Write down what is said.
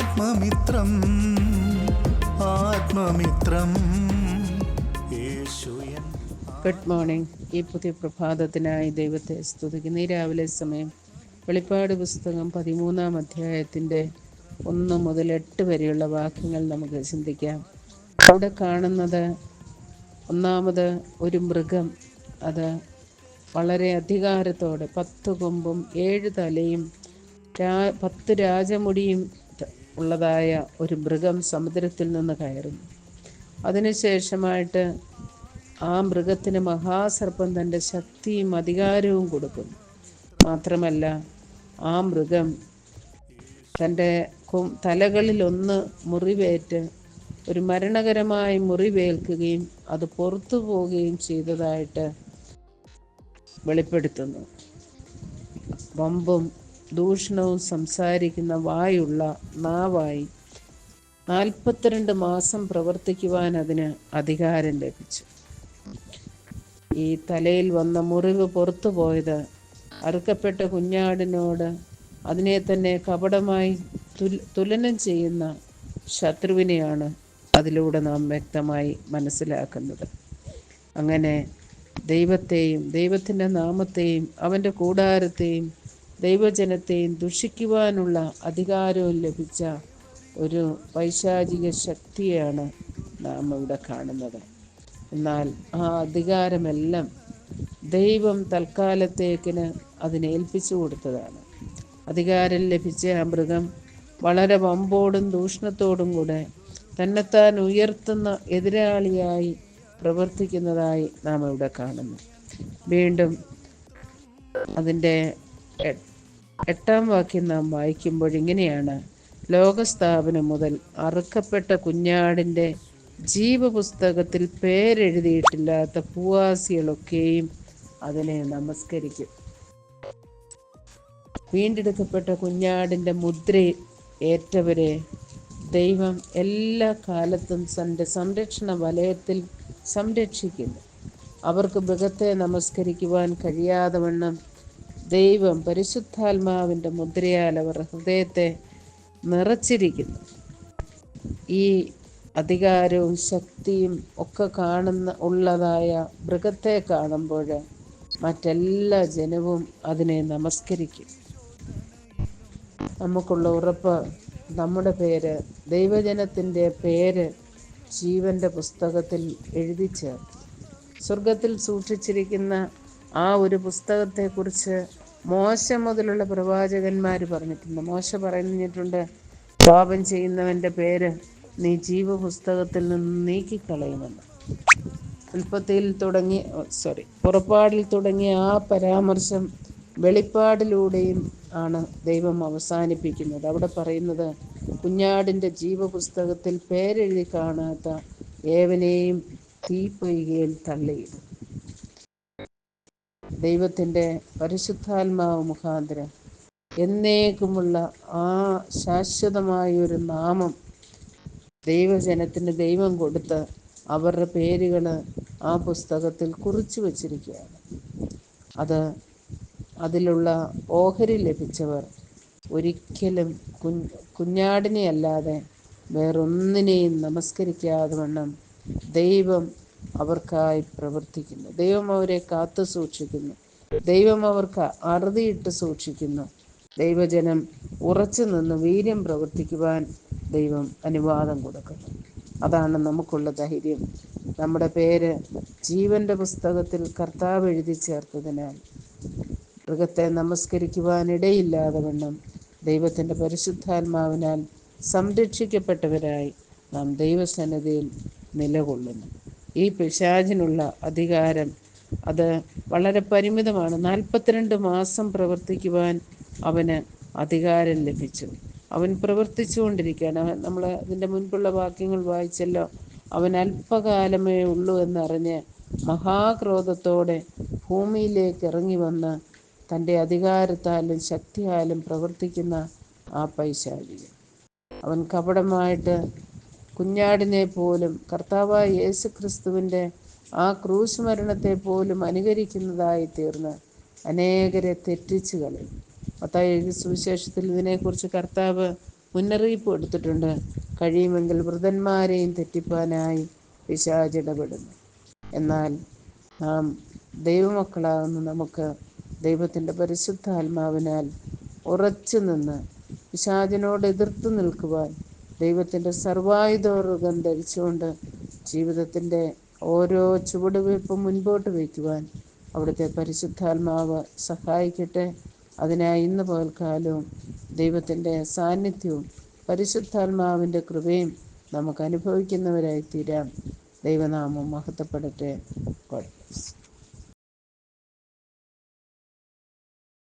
ആത്മമിത്രം ആത്മമിത്രം. Good morning ഈ പുതിയ പ്രഭാതത്തിനായി ദൈവത്തെ സ്തുതിക്കുന്ന. ഈ രാവിലെ സമയം വെളിപ്പാട് പുസ്തകം പതിമൂന്നാം അധ്യായത്തിന്റെ ഒന്ന് മുതൽ എട്ട് വരെയുള്ള വാക്യങ്ങൾ നമുക്ക് ചിന്തിക്കാം. അവിടെ കാണുന്നത് ഒന്നാമത് ഒരു മൃഗം. അത് വളരെ അധികാരത്തോടെ പത്ത് കൊമ്പും ഏഴ് തലയും രാ പത്ത് രാജമുടിയും ഉള്ളതായ ഒരു മൃഗം സമുദ്രത്തിൽ നിന്ന് കയറുന്നു. അതിനുശേഷമായിട്ട് ആ മൃഗത്തിന് മഹാസർപ്പം തന്റെ ശക്തിയും അധികാരവും കൊടുക്കുന്നു. മാത്രമല്ല ആ മൃഗം തന്റെ തലകളിലൊന്ന് മുറിവേറ്റ് ഒരു മരണകരമായി മുറിവേൽക്കുകയും അത് പുറത്തു പോവുകയും ചെയ്തതായിട്ട് വെളിപ്പെടുത്തുന്നു. വമ്പും ദൂഷണവും സംസാരിക്കുന്ന വായുള്ള നാവായി നാൽപ്പത്തിരണ്ട് മാസം പ്രവർത്തിക്കുവാൻ അതിന് അധികാരം ലഭിച്ചു. ഈ തലയിൽ വന്ന മുറിവ് പുറത്തു പോയത് അറുക്കപ്പെട്ട കുഞ്ഞാടിനോട് അതിനെ തന്നെ കപടമായി തുലനം ചെയ്യുന്ന ശത്രുവിനെയാണ് അതിലൂടെ നാം വ്യക്തമായി മനസ്സിലാക്കുന്നത്. അങ്ങനെ ദൈവത്തെയും ദൈവത്തിന്റെ നാമത്തെയും അവന്റെ കൂടാരത്തെയും ദൈവജനത്തെയും ദുഷിക്കുവാനുള്ള അധികാരവും ലഭിച്ച ഒരു പൈശാചിക ശക്തിയാണ് നാം ഇവിടെ കാണുന്നത്. എന്നാൽ ആ അധികാരമെല്ലാം ദൈവം തൽക്കാലത്തേക്കിന് അതിനെ ഏൽപ്പിച്ചു കൊടുത്തതാണ്. അധികാരം ലഭിച്ച ആ മൃഗം വളരെ വമ്പോടും ദൂഷണത്തോടും കൂടെ തന്നെത്താൻ ഉയർത്തുന്ന എതിരാളിയായി പ്രവർത്തിക്കുന്നതായി നാം ഇവിടെ കാണുന്നു. വീണ്ടും അതിന്റെ എട്ടാം വാക്യം നാം വായിക്കുമ്പോൾ ഇങ്ങനെയാണ്. ലോകസ്ഥാപനം മുതൽ അറുക്കപ്പെട്ട കുഞ്ഞാടിന്റെ ജീവപുസ്തകത്തിൽ പേരെഴുതിയിട്ടില്ലാത്ത പൂവാസികളൊക്കെയും അതിനെ നമസ്കരിക്കും. വീണ്ടെടുക്കപ്പെട്ട കുഞ്ഞാടിന്റെ മുദ്ര ഏറ്റവരെ ദൈവം എല്ലാ കാലത്തും തന്റെ സംരക്ഷണ വലയത്തിൽ സംരക്ഷിക്കുന്നു. അവർക്ക് മൃഗത്തെ നമസ്കരിക്കുവാൻ കഴിയാതെ വണ്ണം ദൈവം പരിശുദ്ധാത്മാവിന്റെ മുദ്രയാൽ അവർ ഹൃദയത്തെ നിറച്ചിരിക്കുന്നു. ഈ അധികാരവും ശക്തിയും ഒക്കെ കാണുന്ന ഉള്ളതായ മൃഗത്തെ കാണുമ്പോൾ മറ്റെല്ലാ ജനവും അതിനെ നമസ്കരിക്കും. നമുക്കുള്ള ഉറപ്പ് നമ്മുടെ പേര് ദൈവജനത്തിന്റെ പേര് ജീവന്റെ പുസ്തകത്തിൽ എഴുതി ചേർത്തു സ്വർഗത്തിൽ സൂക്ഷിച്ചിരിക്കുന്ന ആ ഒരു പുസ്തകത്തെക്കുറിച്ച് മോശ മുതലുള്ള പ്രവാചകന്മാർ പറഞ്ഞിട്ടുണ്ട്. മോശ പറഞ്ഞിട്ടുണ്ട്. പാപം ചെയ്യുന്നവന്റെ പേര് നീ ജീവപുസ്തകത്തിൽ നിന്ന് നീക്കിക്കളയുമെന്ന്. ഉൽപ്പത്തിയിൽ തുടങ്ങി സോറി പുറപ്പാടിൽ തുടങ്ങി ആ പരാമർശം വെളിപ്പാടിലൂടെയും ആണ് ദൈവം അവസാനിപ്പിക്കുന്നത്. അവിടെ പറയുന്നത് കുഞ്ഞാടിന്റെ ജീവപുസ്തകത്തിൽ പേരെഴുതി കാണാത്ത ഏവനെയും തീപ്പൊയ്കയിൽ തള്ളിയിടും. ദൈവത്തിന്റെ പരിശുദ്ധാത്മാവ് മുഖാന്തരം എന്നേക്കുമുള്ള ആ ശാശ്വതമായ ഒരു നാമം ദൈവജനത്തിന് ദൈവം കൊടുത്ത് അവരുടെ പേരുകൾ ആ പുസ്തകത്തിൽ കുറിച്ചു വച്ചിരിക്കുകയാണ്. അത് അതിലുള്ള ഓഹരി ലഭിച്ചവർ ഒരിക്കലും കുഞ്ഞ് കുഞ്ഞാടിനെ അല്ലാതെ വേറൊന്നിനെയും നമസ്കരിക്കാതെ വണ്ണം ദൈവം അവർക്കായി പ്രവർത്തിക്കുന്നു. ദൈവം അവരെ കാത്തു സൂക്ഷിക്കുന്നു. ദൈവം അവർക്ക് അറുതിയിട്ട് സൂക്ഷിക്കുന്നു. ദൈവജനം ഉറച്ചു നിന്ന് വീര്യം പ്രവർത്തിക്കുവാൻ ദൈവം അനുവാദം കൊടുക്കുന്നു. അതാണ് നമുക്കുള്ള ധൈര്യം. നമ്മുടെ പേര് ജീവന്റെ പുസ്തകത്തിൽ കർത്താവ് എഴുതി ചേർത്തതിനാൽ മൃഗത്തെ നമസ്കരിക്കുവാനിടയില്ലാതെ വണ്ണം ദൈവത്തിന്റെ പരിശുദ്ധാത്മാവിനാൽ സംരക്ഷിക്കപ്പെട്ടവരായി നാം ദൈവസന്നിധിയിൽ നിലകൊള്ളുന്നു. ഈ പിശാചിനുള്ള അധികാരം അത് വളരെ പരിമിതമാണ്. നാൽപ്പത്തിരണ്ട് മാസം പ്രവർത്തിക്കുവാൻ അവന് അധികാരം ലഭിച്ചു. അവൻ പ്രവർത്തിച്ചുകൊണ്ടിരിക്കുകയാണ്. അവൻ നമ്മൾ അതിന്റെ മുൻപുള്ള വാക്യങ്ങൾ വായിച്ചല്ലോ. അവൻ അല്പകാലമേ ഉള്ളൂ എന്നറിഞ്ഞ് മഹാക്രോധത്തോടെ ഭൂമിയിലേക്ക് ഇറങ്ങി വന്ന് തന്റെ അധികാരത്താലും ശക്തിയാലും പ്രവർത്തിക്കുന്ന ആ പൈശാചികൻ. അവൻ കപടമായിട്ട് കുഞ്ഞാടിനെ പോലും കർത്താവായ യേശു ക്രിസ്തുവിന്റെ ആ ക്രൂശ് മരണത്തെ പോലും അനുകരിക്കുന്നതായി തീർന്ന് അനേകരെ തെറ്റിച്ചു കളയും. മത്തായി സുവിശേഷത്തിൽ ഇതിനെക്കുറിച്ച് കർത്താവ് മുന്നറിയിപ്പ് കൊടുത്തിട്ടുണ്ട്. കഴിയുമെങ്കിൽ വൃതന്മാരെയും തെറ്റിപ്പാനായി വിശാചിടപെടുന്നു എന്നാൽ നാം ദൈവമക്കളാകുന്ന നമുക്ക് ദൈവത്തിന്റെ പരിശുദ്ധാത്മാവിനാൽ ഉറച്ചു നിന്ന് പിശാചിനോട് എതിർത്ത് നിൽക്കുവാൻ ദൈവത്തിന്റെ സർവായുധം ധരിച്ചുകൊണ്ട് ജീവിതത്തിന്റെ ഓരോ ചുവടുവയ്പ്പും മുൻപോട്ട് വയ്ക്കുവാൻ അവിടുത്തെ പരിശുദ്ധാത്മാവ് സഹായിക്കട്ടെ. അതിനായി ഇന്ന് പകൽക്കാലവും ദൈവത്തിന്റെ സാന്നിധ്യവും പരിശുദ്ധാത്മാവിന്റെ കൃപയും നമുക്ക് അനുഭവിക്കുന്നവരായി തീരാം ദൈവനാമം മഹത്വപ്പെടട്ടെ. ഗോഡ്